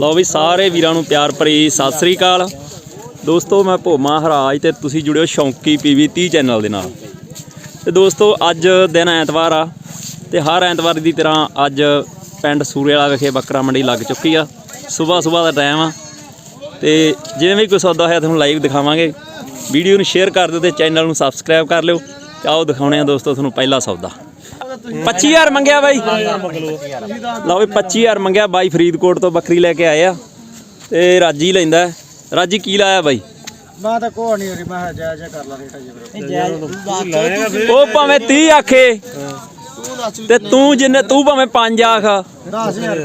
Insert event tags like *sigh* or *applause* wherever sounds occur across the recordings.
ਲਓ ਵੀ ਸਾਰੇ ਵੀਰਾਂ ਨੂੰ ਪਿਆਰ ਭਰੀ ਸਤਿ ਸ੍ਰੀ ਅਕਾਲ। ਦੋਸਤੋ, ਮੈਂ ਭੋਮਾ ਹਰਾਜ ਤੇ ਤੁਸੀਂ ਜੁੜਿਓ ਸ਼ੌਂਕੀ ਪੀਵੀ 30 ਚੈਨਲ ਦੇ ਨਾਲ। ਤੇ ਦੋਸਤੋ, ਅੱਜ ਦਿਨ ਐਤਵਾਰ ਆ ਤੇ ਹਰ ਐਤਵਾਰ ਦੀ ਤਰ੍ਹਾਂ ਅੱਜ ਪਿੰਡ ਸੂਰੇਵਾਲਾ ਵਿਖੇ ਬੱਕਰਾ ਮੰਡੀ ਲੱਗ ਚੁੱਕੀ ਆ। ਸਵੇਰ ਸਵੇਰ ਦਾ ਟਾਈਮ ਆ। ਤੇ ਜਿਵੇਂ ਵੀ ਕੋਈ ਸੌਦਾ ਹੋਇਆ ਤੁਹਾਨੂੰ ਲਾਈਵ ਦਿਖਾਵਾਂਗੇ। ਵੀਡੀਓ ਨੂੰ ਸ਼ੇਅਰ ਕਰ ਦਿਓ ਤੇ ਚੈਨਲ ਨੂੰ ਸਬਸਕ੍ਰਾਈਬ ਕਰ ਲਿਓ। ਤੇ ਆਓ ਦਿਖਾਉਣੇ ਆ ਦੋਸਤੋ ਤੁਹਾਨੂੰ ਪਹਿਲਾ ਸੌਦਾ। 25000 ਮੰਗਿਆ ਬਾਈ। ਲਓ ਵੀ 25000 ਮੰਗਿਆ ਬਾਈ ਫਰੀਦਕੋਟ ਤੋਂ ਬੱਕਰੀ ਲੈ ਕੇ ਆਏ ਆ ਤੇ ਰਾਜੀ ਲੈਂਦਾ ਹੈ। ਰਾਜੀ ਕੀ ਲਾਇਆ ਬਾਈ? ਮੈਂ ਤਾਂ ਕੋਹ ਨਹੀਂ ਰਹੀ ਮੈਂ ਕਿਹਾ ਜੈ ਜੈ ਕਰ ਲਾ ਰੇਟਾ ਜੀ ਵੀਰੇ ਉਹ ਭਾਵੇਂ 30 ਆਖੇ ਤੇ ਤੂੰ ਜਿੰਨੇ ਤੂੰ ਭਾਵੇਂ 5 ਆਖ। 10000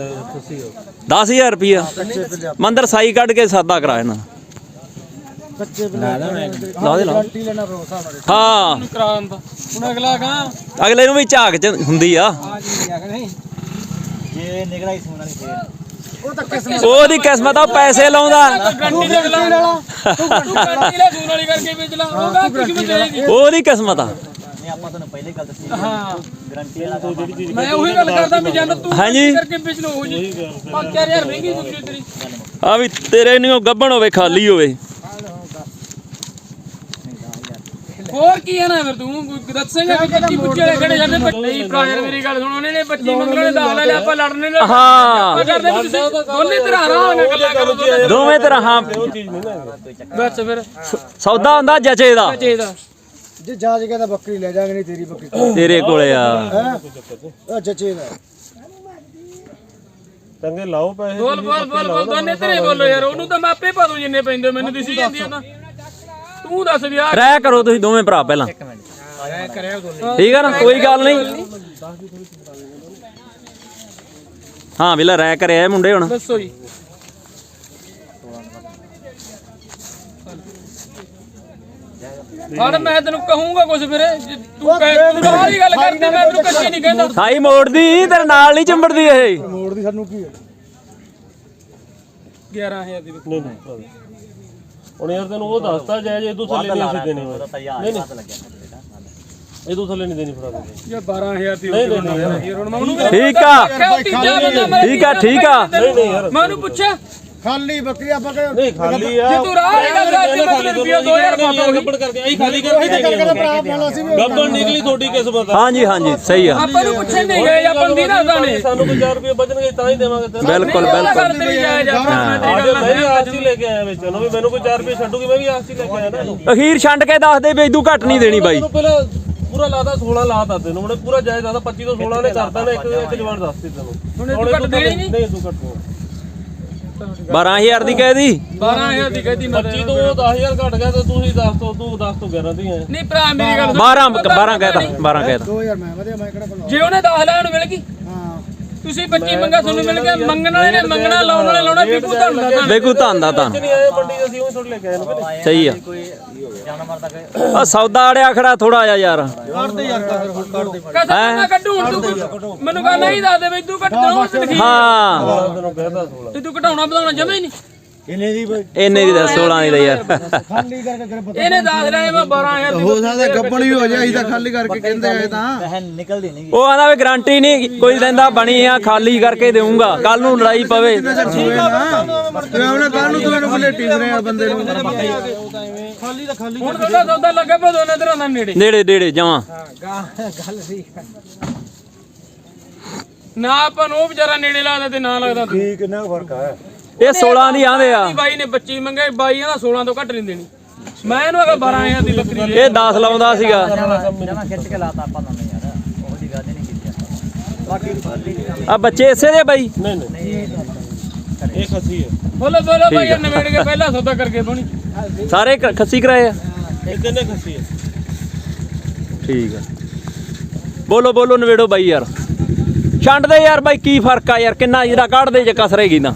10000 ਰੁਪਿਆ ਮੰਦਰ ਸਾਈ ਕੱਢ ਕੇ ਸਾਦਾ ਕਰਾ ਇਹਨਾਂ ਕੱਚੇ ਪੰਜਾਬ ਲਾ ਦੇ। ਲਾ ਗਾਰੰਟੀ ਲੈਣਾ ਰੋਸਾ ਮਾਰੇ ਹਾਂ। ਕਰਾਉਣ ਦਾ। ਹੁਣ ਅਗਲਾ ਨੂੰ ਵੀ ਝਾਕ ਚ ਹੁੰਦੀ ਆ। ਨਹੀਂ? ਜੇ ਸੋਨਾ ਨਹੀਂ ਫੇਰ। ਉਹ ਤਾਂ ਕਿਸਮਤ ਉਹਦੀ ਕਿਸਮਤ ਆ ਉਹ ਪੈਸੇ ਲਾਉਂਦਾ। ਗੱਡੀ ਦੇ ਅਗਲਾ ਤੂੰ ਗੱਡੀ ਲੈ ਸੋਨਾ ਵਾਲੀ ਕਰਕੇ ਵੇਚ ਲਾ। ਉਹ ਕਿਸਮਤ ਦੇਗੀ ਉਹਦੀ ਕਿਸਮਤ ਆ। ਆਪਾਂ ਤੁਹਾਨੂੰ ਪਹਿਲੇ ਗੱਲ ਦੱਸੀ ਹਾਂ। ਗਾਰੰਟੀ ਵਾਲਾ ਕੰਮ ਜਿਹੜੀ ਚੀਜ਼ ਮੈਂ ਉਹੀ ਗੱਲ ਕਰਦਾ ਵੀ ਜਦ ਤੂੰ ਕਰਕੇ ਪਿਛਲੇ ਹੋ ਜੀ। 5000 ਮਹਿੰਗੀ ਬੁੱਕੀ ਤੇਰੀ। ਆ ਵੀ ਤੇਰੇ ਨਹੀਂ ਗੱਬਣ ਹੋਵੇ ਖਾਲੀ ਹੋਵੇ। ਹੋਰ ਕੀ ਹੈ ਨਾ ਫਿਰ ਤੂੰ? ਦੱਸੇਂਗਾ ਕਿੱਤੀ ਬੁੱਕੀ ਵਾਲੇ ਖੜੇ ਜਾਂਦੇ? ਬੱਚੇ ਨਹੀਂ ਭਰਾ ਯਾਰ ਮੇਰੀ ਗੱਲ ਸੁਣ ਉਹਨੇ ਨੇ 25 ਮੰਗਣੇ ਨੇ ਦਾਲ ਲੈ ਆਪਾਂ ਲੜਨੇ। ਨੇ ਹਾਂ ਕਰਦੇ ਵੀ ਤੁਸੀਂ ਦੋਨੇ ਤਰ੍ਹਾਂ ਆਰਾਮ ਨਾਲ ਗੱਲਾਂ ਕਰੋ ਦੋਵੇਂ ਤਰ੍ਹਾਂ ਹਾਂ। ਬਸ ਫਿਰ। ਸੌਦਾ ਹੁੰਦਾ ਜਚੇ ਦਾ। ਚਾਹੀਦਾ ਜੇ ਜਾਜ ਕਹਿੰਦਾ ਬੱਕਰੀ ਲੈ ਜਾਗੇ ਨਹੀਂ ਤੇਰੀ ਬੱਕਰੀ ਤੇਰੇ ਕੋਲੇ ਆ। ਹੈ ਉਹ ਜੱਚੇ ਦਾ। ਚੰਗੇ ਲਾਓ ਪੈਸੇ ਬੋਲ ਬੋਲ ਬੋਲ ਬੋਲ ਦੋਨੇ ਤੇਰੇ ਬੋਲੋ ਯਾਰ ਉਹਨੂੰ ਤਾਂ ਮੈਂ ਆਪੇ ਪਾ ਦੂੰ ਜਿੰਨੇ ਪੈਂਦੇ ਮੈਨੂੰ ਦਿਸੀ। ਜਾਂਦੀ ਆ ਨਾ ਤੂੰ ਦੱਸ ਵੀ ਆ ਰਹਿ ਕਰੋ ਤੁਸੀਂ ਦੋਵੇਂ ਭਰਾ ਪਹਿਲਾਂ। ਠੀਕ ਆ ਨਾ ਕੋਈ ਗੱਲ ਨਹੀਂ। ਹਾਂ ਵਿਲਾ ਰਹਿ ਕਰਿਆ ਇਹ ਮੁੰਡੇ ਹੁਣ। ਦੱਸੋ ਜੀ। ਮੈਂ ਤੈਨੂੰ ਕਹੂੰਗਾ ਕੁਝ ਫਿਰ ਜੇ ਤੂੰ ਕਹਿ ਤੂੰ ਆਹ ਗੱਲ ਕਰਦੀ ਮੈਂ ਤੈਨੂੰ ਕੱਚੀ ਨਹੀਂ ਕਹਿੰਦਾ। ਸਾਈ ਮੋੜਦੀ ਤੇਰੇ ਨਾਲ ਨਹੀਂ ਚੰਬੜਦੀ ਇਹ। ਮੋੜ ਦੀ ਸਾਨੂੰ ਕੀ ਹੈ? 11000 ਦੀ ਨਹੀਂ ਨਹੀਂ। ਹੁਣ ਯਾਰ ਤੈਨੂੰ ਉਹ ਦੱਸਤਾ ਜਾਇ ਜੇ ਤੂੰ ਥੱਲੇ ਨਹੀਂ ਅਸੀਂ ਦੇਣੀ ਨਹੀਂ ਨਹੀਂ। ਇਹ ਤੂੰ ਥੱਲੇ ਨਹੀਂ ਦੇਣੀ ਫੜਾ ਦੇ। ਯਾ 12000 ਦੀ ਹੋ ਗਈ ਹੁਣ ਮੈਂ ਉਹਨੂੰ ਠੀਕ ਆ। ਠੀਕ ਆ ਠੀਕ ਆ। ਨਹੀਂ ਨਹੀਂ ਯਾਰ। ਮੈਂ ਉਹਨੂੰ ਪੁੱਛਿਆ। ਖਾਲੀ ਬੱਕਰੀ ਆਪਾਂ ਨਹੀਂ ਖਾਲੀ ਆ। ਜੇ ਤੂੰ ਰਾਹ ਨਹੀਂ ਕਰਦਾ ਤੇ ਮੈਂ ਰੁਪਿਆ 2000 ਪਾ ਦੋ ਗੱਬੜ ਕਰਕੇ ਆਈ ਖਾਲੀ ਕਰਕੇ ਕਹਿੰਦਾ ਭਰਾ ਪਾਲਾ ਸੀ ਵੀ ਗੱਬੜ ਨਿਕਲੀ ਤੁਹਾਡੀ ਕਿਸਮਤ ਆ। ਹਾਂਜੀ ਹਾਂਜੀ ਸਹੀ ਆ। ਆਪਾਂ ਨੂੰ ਪੁੱਛਣ ਨਹੀਂ ਗਏ ਆਪਾਂ ਨੂੰ ਨਾ ਦਾਣੇ ਸਾਨੂੰ ਕੋਈ 4 ਰੁਪਏ ਬਚਣਗੇ ਤਾਂ ਹੀ ਦੇਵਾਂਗੇ ਤੈਨੂੰ। ਬਿਲਕੁਲ ਬਿਲਕੁਲ। ਕਰਦੇ ਨਹੀਂ ਮੈਂ ਵੀ ਆਸਤੀ ਲੈ ਕੇ ਆਇਆ ਵਿੱਚ। ਨੂੰ ਵੀ ਮੈਨੂੰ ਕੋਈ 4 ਰੁਪਏ ਛੱਡੂਗੀ ਮੈਂ ਵੀ ਆਸਤੀ ਲੈ ਕੇ ਆਇਆ ਨਾ ਅਖੀਰ ਛੰਡ ਕੇ ਦੱਸ ਦੇ ਵੀ ਇਦੂ ਘੱਟ ਨਹੀਂ ਦੇਣੀ ਬਾਈ। ਪੂਰਾ ਲਾਦਾ 16 ਲਾਤਾ ਤੈਨੂੰ। ਉਹਨੇ ਪੂਰਾ ਜਾਇਜ਼ ਲਾਦਾ 25 ਤੋਂ 16 ਨੇ ਕਰਤਾ ਨਾ ਇੱਕ ਇੱਕ ਜਵਾਨ ਦੱਸਤੀ ਤੈਨੂੰ। ਹੁਣ ਇਹ ਘੱਟ ਦੇਣੀ ਨਹੀਂ? ਨਹੀਂ ਤੂੰ ਘੱਟ ਨਹੀਂ 12000 ਦੀ ਕਹਿ ਦੀ। 12000 ਦੀ ਕਹਦੀ ਮੈਂ 25 ਤੋਂ 10000 ਘਟ ਗਿਆ ਤੇ ਤੂੰ ਹੀ 10 ਤੋਂ ਤੂੰ 10 ਤੋਂ 11 ਦੀ ਹੈ ਨਹੀਂ ਭਰਾ ਮੇਰੀ ਗੱਲ ਸੁਣ। 12 12 ਕਹਿਦਾ 12 ਕਹਿਦਾ 2000 ਮੈਂ ਵਧੀਆ ਮੈਂ ਕਿਹੜਾ ਬਣਾ ਜੇ ਉਹਨੇ 10 ਲੈਣ ਮਿਲ ਗਈ? ਹਾਂ। ਤੁਸੀਂ 25 ਮੰਗਾ ਤੁਹਾਨੂੰ ਮਿਲ ਗਿਆ ਮੰਗਣ ਵਾਲੇ ਨੇ ਮੰਗਣਾ ਲਾਉਣ ਵਾਲੇ ਲਾਉਣਾ ਪੀਪੂ ਤੁਹਾਨੂੰ ਦਾ ਦੇਖੂ ਧੰਨ ਦਾ ਧੰਨ ਨਹੀਂ ਆਏ ਮੰਡੀ ਦੇ ਅਸੀਂ ਉਹ ਥੋੜੀ ਲੈ ਕੇ ਆਏ ਨੇ ਸਹੀ ਆ। ਆ ਸੌਦਾ ਅੜਿਆ ਖੜਾ ਥੋੜਾ ਜਿਹਾ ਯਾਰ। ਤਾਂ ਕੱਢੂ ਤੂੰ ਮੈਨੂੰ ਗੱਲ ਨਹੀਂ ਦੱਸ ਦੇ ਬਈ ਤੂੰ ਘੱਟ ਦੇਣਾ ਉਸ ਲਿਖੀ ਹਾਂ। ਤੈਨੂੰ ਕਹਿਦਾ 16 ਤੇ ਤੂੰ ਘਟਾਉਣਾ ਵਧਾਉਣਾ ਜਮੇ ਹੀ ਨਹੀਂ। ਇਹਨੇ ਦੀ ਬਈ ਇੰਨੇ ਦੀ ਦੱਸ 16 ਦੀ ਦਾ ਯਾਰ ਖਾਲੀ ਕਰਕੇ ਕਰ ਪਤਾ ਇਹਨੇ ਦੱਸ ਰਿਹਾ ਮੈਂ 12000 ਦੀ ਹੋ ਸਕਦਾ ਗੱਬਣ ਵੀ ਹੋ ਜਾਏ ਅਸੀਂ ਤਾਂ ਖਾਲੀ ਕਰਕੇ ਕਹਿੰਦੇ ਆਏ ਤਾਂ। ਉਹ ਆਂਦਾ ਵੀ ਗਾਰੰਟੀ ਨਹੀਂ ਕੋਈ ਦਿੰਦਾ ਬਣੀ ਆ ਖਾਲੀ ਕਰਕੇ ਦੇਊਂਗਾ ਕੱਲ ਨੂੰ ਲੜਾਈ ਪਵੇ। ਤੇ ਉਹਨੇ ਕੱਲ ਨੂੰ ਤੁਹਾਨੂੰ ਬਲੇ ਟੀਸਰੇ ਆ ਬੰਦੇ ਨੂੰ। ਖਾਲੀ ਤਾਂ ਖਾਲੀ ਹੁਣ ਤੁਹਾਡਾ ਸੌਦਾ ਲੱਗਾ ਪਿਆ ਦੋਨੇ ਤਰ੍ਹਾਂ ਦਾ ਨੇੜੇ। ਨੇੜੇ ਨੇੜੇ ਜਮਾਂ ਗੱਲ ਸੀ ਨਾ ਆਪਾਂ ਨੂੰ ਉਹ ਵਿਚਾਰਾ ਨੇੜੇ ਲੱਗਦਾ ਤੇ ਨਾ ਲੱਗਦਾ ਤੂੰ। ਕੀ ਕਿੰਨਾ ਫ਼ਰਕ ਆ। ਇਹ 16 ਦੀ ਆਂਦੇ ਆ। ਬਾਈ ਨੇ 25 ਮੰਗੇ ਬਾਈ ਇਹਦਾ 16 ਤੋਂ ਘੱਟ ਨਹੀਂ ਦੇਣੀ। ਮੈਂ ਇਹਨੂੰ ਅਗਾ 12000 ਦੀ ਬੱਕਰੀ ਇਹ 10 ਲਾਉਂਦਾ ਸੀਗਾ। ਜਮਾ ਖਿੱਚ ਕੇ ਲਾਤਾ ਆਪਾਂ ਨੂੰ ਯਾਰ ਉਹ ਦੀ ਗੱਲ ਨਹੀਂ ਕੀਤੀ ਬਾਕੀ ਖਾਲੀ ਆ ਬੱਚੇ ਇਸੇ ਦੇ ਬਾਈ? ਨਹੀਂ ਨਹੀਂ। ਇਹ ਖੱਸੀ ਹੈ ਬੋਲੋ ਬੋਲੋ ਬਾਈ ਇਹ ਨਵੇੜ ਕੇ ਪਹਿਲਾਂ ਸੌਦਾ ਕਰਕੇ ਬਣੀ। ਸਾਰੇ ਖੱਸੀ ਕਰਾਏ ਆ? ਇਹ ਕਿੰਨੇ ਖੱਸੀ ਹੈ ਠੀਕ ਆ। ਬੋਲੋ ਬੋਲੋ ਨਵੇੜੋ ਬਾਈ ਯਾਰ। ਛੰਡ ਦੇ ਯਾਰ ਬਾਈ ਕੀ ਫ਼ਰਕ ਆ ਯਾਰ? ਕਿੰਨਾ ਜਿਹੜਾ ਕੱਢ ਦੇ ਜੇ ਕਸਰੇਗੀ ਤਾਂ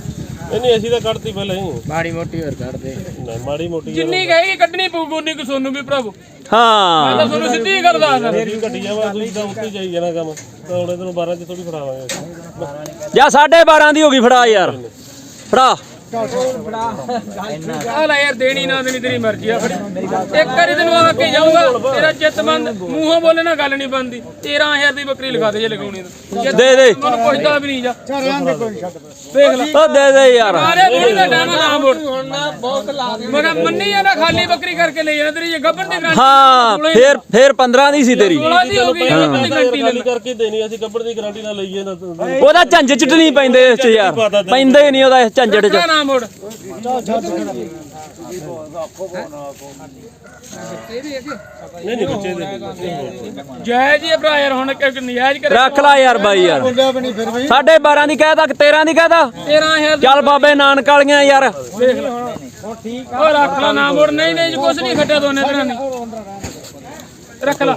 ਇਹ ਨਹੀਂ ਅਸੀਂ ਤਾਂ ਕੱਢਤੀ ਪਹਿਲਾਂ ਹੀ। ਮਾੜੀ ਮੋਟੀ ਹੋਰ ਕੱਢਦੇ। ਨਹੀਂ ਮਾੜੀ ਮੋਟੀ ਜਿੰਨੀ ਕਹੇਗੀ ਕੱਢਣੀ ਪਊਗੀ ਉਨੀ ਕੁ ਸੋਨੂੰ ਵੀ ਭਰਾਵੋ ਮੈਂ ਹਾਂ ਤਾਂ ਤੁਹਾਨੂੰ ਸਿੱਧੀ ਗੱਲ ਦੱਸਦਾ। ਜਿਹੜੀ ਘਟੀ ਜਾਵਾ ਤੁਸੀਂ ਤਾਂ ਉੱਤੇ ਜਾਈ ਜਾਣਾ ਕੰਮ। ਤਾਂ ਹੁਣ ਤੈਨੂੰ 12 ਚ ਥੋੜੀ ਫੜਾਵਾਂਗੇ ਜਾਂ 12.5 ਦੀ ਹੋ ਗਈ ਫੜਾ ਯਾਰ। ਫੜਾ। ਆ ਲੈ ਯਾਰ ਦੇਣੀ ਨਾ ਦੇਣੀ ਤੇਰੀ ਮਰਜ਼ੀ ਆ ਫੜੀ। ਇੱਕ ਵਾਰੀ ਤੈਨੂੰ ਆ ਕੇ ਜਾਊਗਾ ਤੇਰਾ ਚਿੱਤ ਮੰਨ ਮੂੰਹੋਂ ਬੋਲੇ ਨਾ ਗੱਲ ਨਹੀਂ ਬਣਦੀ। 13000 ਦੀ ਬੱਕਰੀ ਲਿਖਾ ਦੇ ਜੇ ਲਗਾਉਣੀ ਤਾਂ। ਦੇ ਦੇ। ਮੈਨੂੰ ਪੁੱਛਦਾ ਵੀ ਨਹੀਂ ਜਾ। ਦੇਖ ਲੈ। ਉਹ ਦੇ ਦੇ ਯਾਰ। ਮਾਰੇ ਬੋਲੀ ਦਾ ਟਾਈਮ ਨਾ ਮੋੜ। ਮਗਾ ਮੰਨੀ ਆ ਨਾ ਖਾਲੀ ਬੱਕਰੀ ਕਰਕੇ ਲਈ ਜਾਣਾ ਤੇਰੀ ਇਹ ਗੱਬਰ ਦੀ ਗਰੰਟੀ ਹਾਂ ਫੇਰ ਫੇਰ 15 ਦੀ ਸੀ ਤੇਰੀ। ਸੋਲਾਂ ਦੀ ਹੋ ਗਈ ਗੱਬਰ ਦੀ ਗਰੰਟੀ ਖਾਲੀ ਕਰਕੇ ਦੇਣੀ ਅਸੀਂ ਕੱਪੜ ਦੀ ਗਾਰੰਟੀ ਨਾਲ ਲਈਏ ਨਾ। ਉਹਦਾ ਝੰਜਟ ਚ ਨਹੀਂ ਪੈਂਦੇ ਇਸ ਚ ਯਾਰ। ਪੈਂਦੇ ਹੀ ਨਹੀਂ ਉਹਦਾ ਇਸ ਝੰਜਟ ਚ। ਨਾ ਮੋੜ। ਨਹੀਂ ਨਹੀਂ ਬੱਚੇ ਦੇ ਜਾਇਜ਼ ਹੀ ਆ ਭਰਾ ਯਾਰ ਹੁਣ ਕਿ ਨਜਾਇਜ਼ ਕਰੇ ਰੱਖ ਲੈ ਯਾਰ ਬਾਈ ਯਾਰ। ਨਹੀਂ ਸਾਢੇ 12 ਦੀ ਕਹਿਦਾ ਕਿ 13 ਦੀ ਕਹਿਦਾ 13000 ਚੱਲ ਬਾਬੇ ਨਾਨਕ ਵਾਲੀਆਂ ਯਾਰ। ਦੇਖ ਲੈ। ਉਹ ਰੱਖ ਲਾ ਨਾ ਮੋੜ ਨਹੀਂ ਨਹੀਂ ਕੁਛ ਨਹੀਂ ਖੱਟਿਆ ਦੋਨੇ ਤਰ੍ਹਾਂ ਨੇ। ਰੱਖ ਲਾ।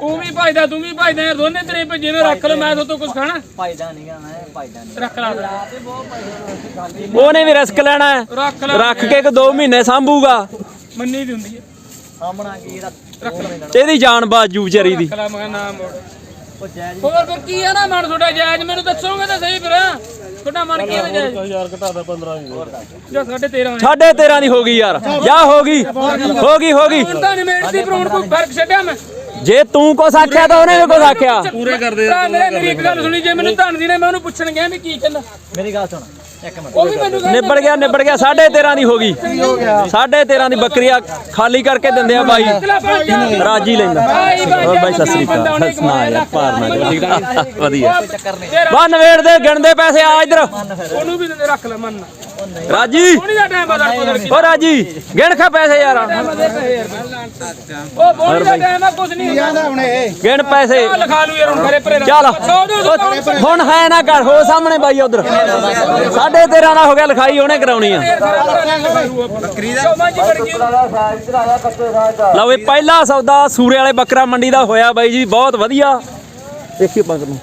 ਤੂੰ ਵੀ ਭਾਈਦਾ ਤੂੰ ਵੀ ਭਾਈਦਾ ਯਾਰ ਦੋਨੇ ਤੇਰੇ ਭੱਜੇ ਨੇ ਰੱਖ ਲੈ ਮੈਂ ਤੋਂ ਕੁਝ ਖਾਣਾ। ਫਾਇਦਾ ਨਹੀਂਗਾ ਮੈਂ ਫਾਇਦਾ ਨਹੀਂ ਰੱਖ ਲਾ। ਉਹਨੇ ਵੀ ਰਿਸਕ ਲੈਣਾ ਹੈ। ਰੱਖ ਲੈ। ਰੱਖ ਕੇ ਕਿ 2 ਮਹੀਨੇ ਸੰਭੂਗਾ। ਮੰਨੀ ਦੀ ਹੁੰਦੀ ਹੈ। ਸਾਹਮਣਾ ਕੀ ਇਹਦਾ? ਰੱਖ ਲੈ। ਇਹਦੀ ਜਾਨ ਬਾਜੂ ਵਿਚਾਰੀ ਦੀ। ਰੱਖ ਲੈ ਮੈਂ ਨਾ ਮੋੜ। ਉਹ ਜਾਇਜ਼ ਹੋਰ ਫਿਰ ਕੀ ਆ ਨਾ ਮਨ ਤੁਹਾਡਾ ਜਾਇਜ਼ ਮੈਨੂੰ ਦੱਸੋਗੇ ਤਾਂ ਸਹੀ ਫਿਰ। ਤੁਹਾਡਾ ਮਨ ਕੀ ਹੈ ਜਾਇਜ਼ ਹਜ਼ਾਰ ਘਟਾ ਦਾ 15 ਦੀ ਜਾਂ ਸਾਡੇ 13 ਸਾਢੇ 13 ਦੀ ਹੋ ਗਈ ਯਾਰ। ਜਾ ਹੋ ਗਈ। ਹੋ ਗਈ ਹੋ ਗਈ ਹੁਣ ਤਾਂ ਭਰੂਣ ਕੋਈ ਫ਼ਰਕ ਛੱਡਿਆ ਮੈਂ। ਜੇ ਤੂੰ ਕੁਛ ਆਖਿਆ ਤਾਂ ਉਹਨੇ ਵੀ ਕੁਛ ਆਖਿਆ। ਪੂਰੇ ਕਰਦੇ ਮੇਰੀ ਇੱਕ ਗੱਲ ਸੁਣੀ ਜੇ ਮੈਨੂੰ ਧਨ ਦੀ ਨੇ ਮੈਂ ਉਹਨੂੰ ਪੁੱਛਣ ਗਿਆ ਵੀ ਕੀ ਕਹਿੰਦਾ। ਮੇਰੀ ਗੱਲ ਸੁਣ ਇੱਕ ਮਿੰਟ। ਉਹ ਵੀ ਮੈਨੂੰ ਕਹਿੰਦਾ। ਨਿਬੜ ਗਿਆ ਨਿਬੜ ਗਿਆ ਸਾਢੇ 13 ਦੀ ਹੋ ਗਈ। ਸਾਢੇ 13 ਦੀ ਬੱਕਰੀ ਆ ਖਾਲੀ ਕਰਕੇ ਦਿੰਦੇ ਆ ਬਾਈ। ਰਾਜੀ ਲੈਂਦਾ। ਹੋਰ ਬਾਈ ਸਤਿ ਸ੍ਰੀ ਅਕਾਲ। ਸੁਣਾ ਯਾਰ ਭਾਰ ਨਾ ਆ ਵਧੀਆ। ਬਾ ਨਵੇੜ ਦੇ ਗਿਣਦੇ ਪੈਸੇ ਆ ਇੱਧਰ। ਉਹਨੂੰ ਵੀ ਦਿੰਦੇ ਰੱਖ ਲੈ ਮੰਨ। ਰਾਜੀ। ਓ ਰਾਜੀ ਗਿਣ ਖਾ ਪੈਸੇ ਯਾਰ। ਉਹ ਬੋਲੀ ਦਾ ਟਾਈਮ ਆ ਕੁਝ ਨਹੀਂ ਹੁੰਦਾ। ਗਿਣ ਪੈਸੇ। ਲਿਖਾ ਲੂ ਯਾਰ ਹੁਣ ਘਰੇ ਪਰੇ ਚੱਲ। ਹੁਣ ਹੈ ਨਾ ਕਰ ਹੋ ਸਾਹਮਣੇ ਬਾਈ ਉਧਰ। ਸਾਢੇ 13 ਦਾ ਹੋ ਗਿਆ ਲਿਖਾਈ ਉਹਨੇ ਕਰਾਉਣੀ ਆ। ਲਓ ਇਹ ਪਹਿਲਾ ਸੌਦਾ ਸੂਰੇ ਵਾਲੇ ਬੱਕਰਾ ਮੰਡੀ ਦਾ ਹੋਇਆ ਬਾਈ ਜੀ ਬਹੁਤ ਵਧੀਆ। ਦੇਖੀ ਪੰਗ ਨੂੰ।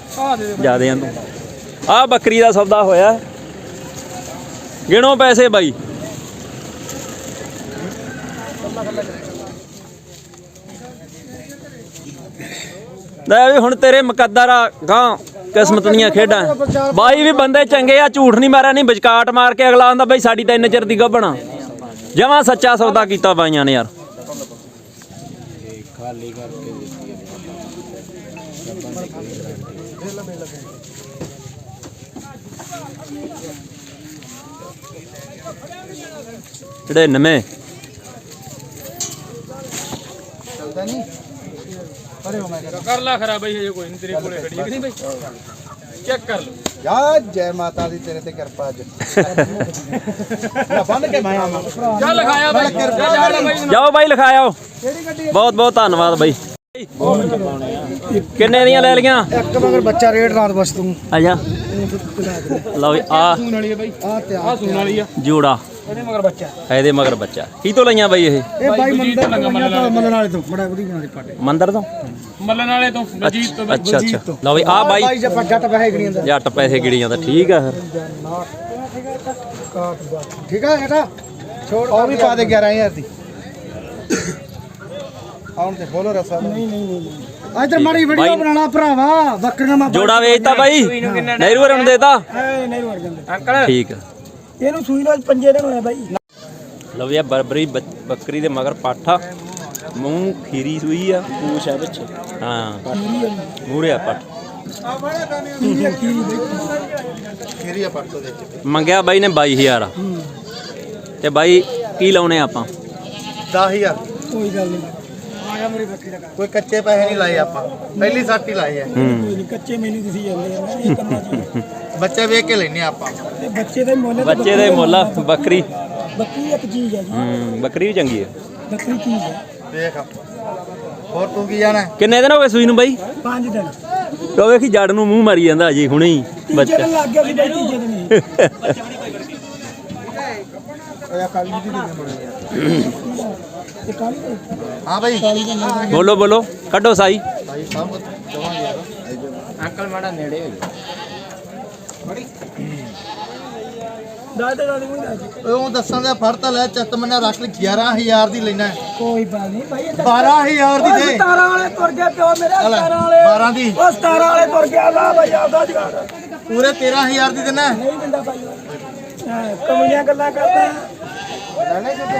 ਜਿਆਦੇ ਤੂੰ। ਆ ਬੱਕਰੀ ਦਾ ਸੌਦਾ ਹੋਇਆ। ਗਿਣੋ ਪੈਸੇ ਬਾਈ। ਲੈ ਵੀ ਹੁਣ ਤੇਰੇ ਮੁਕੱਦਰ ਆ ਗਾਂ ਕਿਸਮਤ ਦੀਆਂ ਖੇਡਾਂ। ਬਾਈ ਵੀ ਬੰਦੇ ਚੰਗੇ ਆ, ਝੂਠ ਨਹੀਂ ਮਾਰਿਆ, ਨਹੀਂ ਬਚਕਾਟ ਮਾਰ ਕੇ ਅਗਲਾ ਆਂਦਾ ਬਾਈ ਸਾਡੀ ਤਾਂ ਇੰਨੇ ਚਿਰ ਦੀ ਗੱਭਣਾ ਜਮਾ ਸੱਚਾ ਸੌਦਾ ਕੀਤਾ ਬਾਈਆਂ ਨੇ ਯਾਰ। 99 ਚੱਲਦਾ ਨਹੀਂ? ਪਰੇ ਹੋ ਮੈਂ ਕਰ ਲਾ ਖਰਾ ਬਈ ਹਜੇ ਕੋਈ ਨਹੀਂ ਤੇਰੇ ਕੋਲੇ ਖੜੀ ਕਿ ਨਹੀਂ ਬਈ। ਚੈੱਕ ਕਰ ਲਓ। ਯਾ ਜੈ ਮਾਤਾ ਦੀ ਤੇਰੇ ਤੇ ਕਿਰਪਾ ਅੱਜ। *laughs* ਬੰਨ ਕੇ ਮੈਂ ਆਵਾਂ। ਜਾ ਲਖਾਇਆ ਬਈ। ਜਾਓ ਬਾਈ ਲਖਾਇਓ ਬਹੁਤ ਬਹੁਤ ਧੰਨਵਾਦ ਬਾਈ। ਕਿੰਨੇ ਦੀਆਂ ਲੈ ਲੀਆਂ ਇੱਕ ਮਗਰ ਬੱਚਾ ਰੇਡ ਰਾਤ ਬਸ ਤੂੰ। ਲਓ ਆ ਸੂਣ ਵਾਲੀ ਹੈ ਬਈ। ਆ ਤੇ ਆ ਸੂਣ ਵਾਲੀ ਆ। ਜੋੜਾ। ਇਹਦੇ ਮਗਰ ਬੱਚਾ। ਇਹਦੇ ਮਗਰ ਬੱਚਾ। ਕੀ ਤੋਂ ਲਈਆਂ ਬਾਈ ਇਹ? ਇਹ ਬਾਈ ਮੰਦਰ ਮੰਦਰ ਵਾਲੇ। ਤੋਂ ਬੜਾ ਵਧੀਆ ਦੇ ਪਾਟੇ। ਮੰਦਰ ਤੋਂ? ਮੱਲਣ ਵਾਲੇ ਤੋਂ ਬਲਜੀਤ ਤੋਂ। ਬਈ। ਅੱਛਾ। ਅੱਛਾ ਲਓ ਵੀ ਆ ਬਾਈ ਜੱਟ ਬਹਿ ਗਣੀਆਂ ਦਾ ਜੱਟ ਪੈਸੇ ਗਿੜੀਆਂ ਦਾ ਠੀਕ ਆ ਫਿਰ। ਠੀਕ ਆ ਇਹਦਾ ਛੋੜ ਉਹ ਵੀ ਪਾ ਦੇ 11000 ਦੀ। ਆਉਣ ਤੇ ਬੋਲੋ ਰਸਾ। ਨਹੀਂ ਨਹੀਂ ਨਹੀਂ ਇਧਰ ਮਾੜੀ ਵੀਡੀਓ ਬਣਾਣਾ ਭਰਾਵਾ ਬੱਕਰੀਆਂ ਮਾ ਜੋੜਾ ਵੇਚਤਾ ਬਾਈ। ਨਹਿਰੂ ਨੂੰ ਦੇਤਾ ਨਹੀਂ ਵੜ ਜਾਂਦੇ ਅੰਕਲ। ਠੀਕ ਆ ਇਹਨੂੰ ਸੂਈ ਨੂੰ ਪੰਜੇ ਦਿਨ ਹੋਏ ਬਾਈ। ਲਓ ਵੀ ਆ ਬਰਬਰੀ ਬੱਚ- ਬੱਕਰੀ ਦੇ ਮਗਰ ਪਾਠਾ। ਮੂੰਹ ਖੀਰੀ ਸੂਈ ਆ। ਪੂਛ ਆ ਵਿੱਚ। ਹਾਂ। ਮੂਰੇ ਆ ਪੱਠ। ਖੇਰੀਆ ਪੱਟ ਤੋਂ ਦੇ ਮੰਗਿਆ ਬਾਈ ਨੇ 22000 ਤੇ ਬਾਈ ਕੀ ਲਾਉਨੇ ਆਪਾਂ? 10000 ਕੋਈ ਗੱਲ ਨਹੀਂ। ਆਇਆ ਮੇਰੀ ਬੱਕਰੀ ਦਾ ਕੋਈ ਕੱਚੇ ਪੈਸੇ ਨਹੀਂ ਲਾਏ ਆਪਾਂ। ਪਹਿਲੀ ਸੱਟ ਹੀ ਲਾਏ ਆ। ਹੂੰ। ਕੱਚੇ ਮੈਨੂੰ ਤੁਸੀਂ ਜਾਂਦੇ ਆ ਇਹ ਬੱਚੇ ਵੇਖ ਕੇ ਲੈਨੇ ਆਪਾਂ। ਬੱਚੇ ਦੇ ਮੁੱਲ ਬੱਚੇ ਦੇ ਮੁੱਲ ਆ, ਬੱਕਰੀ। ਬੱਕਰੀ ਇੱਕ ਚੀਜ਼ ਹੈ ਜੀ। ਹੂੰ ਬੱਕਰੀ ਵੀ ਚੰਗੀ ਹੈ। ਬੱਕਰੀ ਚੀਜ਼ ਹੈ। ਦੇਖ ਹੋਰ ਤੂੰ ਕੀ ਜਾਣਾ? ਕਿੰਨੇ ਦਿਨ ਹੋ ਗਏ ਸੂਈ ਨੂੰ ਬਾਈ? ਪੰਜ ਦਿਨ। ਕਹੋ ਵੇਖੀ ਜੜ ਨੂੰ ਮੂੰਹ ਮਾਰੀ ਜਾਂਦਾ ਅਜੇ ਹੁਣੇ ਹੀ ਤੀਜੇ ਬੱਚਾ। ਦਿਨ ਲੱਗ ਗਿਆ ਸੀ ਬਾਈ ਤੀਜੇ ਦਿਨ ਹੀ। ਓਏ ਕਾਲੀ ਜੀ ਦੇ ਤੇ ਕਾਲੀ ਦੇ ਹਾਂ ਭਾਈ। ਬੋਲੋ ਬੋਲੋ। ਕੱਢੋ ਸਾਈ। ਭਾਈ ਯਾਰ? ਅੰਕਲ ਮਾੜਾ ਨੇੜੇ ਹੋ ਦੱਸ ਦੇ ਦੱਸ ਦੇ ਕੋਈ ਦੱਸ ਦੇ। ਉਹ ਦੱਸਾਂ ਦਾ ਫੜ ਤਾਂ ਲੈ ਚੱਤ ਮੰਨਾ ਰੱਖ ਲਈ 11000 ਦੀ ਲੈਣਾ ਕੋਈ ਬਾਤ ਨਹੀਂ ਭਾਈ ਇਹ ਤਾਂ 12000 ਦੀ ਦੇ। 17 ਵਾਲੇ ਤੁਰ ਗਏ ਪਿਓ ਮੇਰੇ ਲੈ, 17 ਵਾਲੇ। 12 ਦੀ। ਉਹ 17 ਵਾਲੇ ਤੁਰ ਗਿਆ ਲਾ ਭਾਈ ਆਪਦਾ ਜਗਾੜ। ਪੂਰੇ 13000 ਦੀ ਦੇਣਾ ਨਹੀਂ ਦਿੰਦਾ ਭਾਈ ਕਮਲੀਆਂ ਗੱਲਾਂ ਕਰਦਾ। ਰਹਿਣੇ ਕਿਤੇ